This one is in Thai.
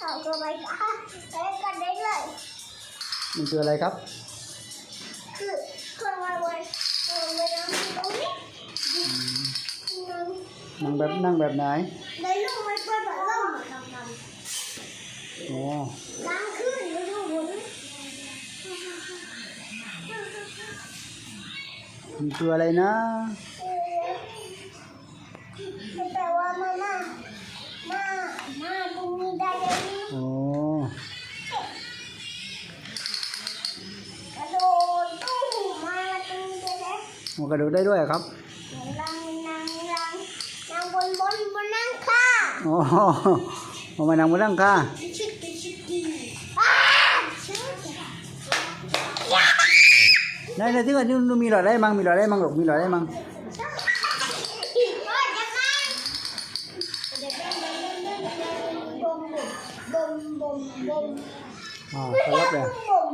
เอาก็ไปค่ะไปกันได้เลย มันคืออะไรครับ คือเครื่องมาไว้เอาไว้นั่งตรงนี้นั่งนั่งแบบนั่งแบบไหนได้ลูกมันเปิดพัดลมทำทโอ้ำล้างขึ้นแล้วดูหมุนมันคืออะไรนะ เลยมันกระโดดได้ด้วยเหรอครับนั่งนั่งนั่งนั่งบนบนบนนั่งค่ะโอ้เอามานั่งบนนั่งค่ะชิคกี้ชิคกี้อ้าชิคกี้ไหนไหนที่ว่านี่มีหลอดได้มั้งมีหลอดได้มั้งหรอกมีหลอดได้มั้งโอ้ยจะมาเดี๋ยวเดินเดินเดินเดินบมบมบมบมอ่าเขารับเลยบม